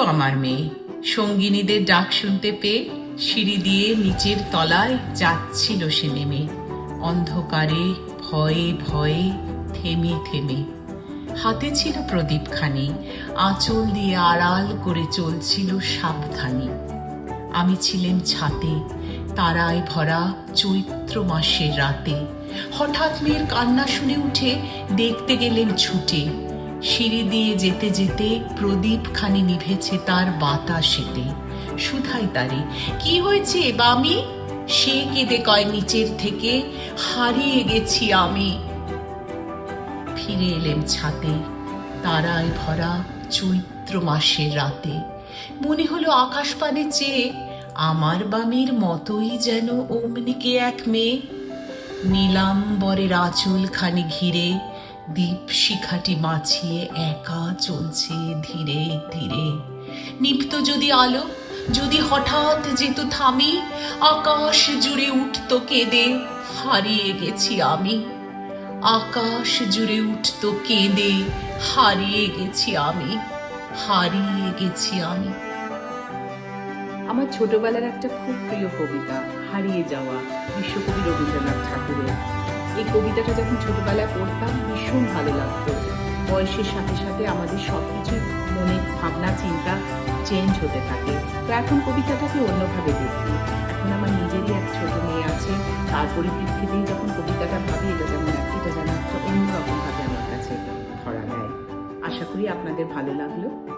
আমার মেয়ে। সঙ্গিনীদের ডাক শুনতে পেয়ে সিঁড়ি দিয়ে নিচের তলায় যাচ্ছিল সে নেমে। অন্ধকারে, ভয়ে ভয়ে, থেমে থেমে। হাতে ছিল প্রদীপখানি, আঁচল দিয়ে আড়াল করে চলছিল সাবধানী। আমি ছিলেন ছাতে, তারায় ভরা চৈত্র মাসের রাতে। হঠাৎ মেয়ের কান্না শুনে উঠে দেখতে গেলেন ছুটে। সিঁড়ি দিয়ে যেতে যেতে প্রদীপ খানি নিভেছে তার বাতাসেতে। সুধাই তারে, কি হয়েছে বামি? সে কেঁদে কয় নিচের থেকে, হারিয়ে গেছি আমি। ফিরে এলেন ছাতে, তারায় ভরা চৈত্র মাসের রাতে। মনে হলো আকাশ পানে চেয়ে, আমার বামির মতোই যেন অমনিকে এক মেয়ে। নীলাম্বরের আঁচল খানি ঘিরে দীপ শিখাটি মাছিয়ে একা চলছে ধীরে ধীরে। নিপ্ত যদি আলো, যদি হঠাৎ যেত থামি, আকাশ জুড়ে উঠত কেঁদে, হারিয়ে গেছি আমি। আকাশ জুড়ে উঠত কেঁদে, হারিয়ে গেছি আমি, হারিয়ে গেছি আমি। আমার ছোটবেলার একটা খুব প্রিয় কবিতা, হারিয়ে যাওয়া, বিশ্বকবি রবীন্দ্রনাথ ঠাকুরের। এই কবিতাটা যখন ছোটবেলায় পড়তাম, ভীষণ ভালো লাগতো। বয়সের সাথে সাথে আমাদের সব কিছু মনের ভাবনা, চিন্তা চেঞ্জ হতে থাকে। তো এখন কবিতাটাকে অন্যভাবে দেখি। এখন আমার নিজেরই এক ছোট মেয়ে আছে তার পরিপ্রেক্ষিতেই যখন কবিতাটা ভাবি, এটা যেমন এক- এটা যেন একটা অন্যরকম ভাবে আমার কাছে ধরা দেয় আশা করি আপনাদের ভালো লাগল।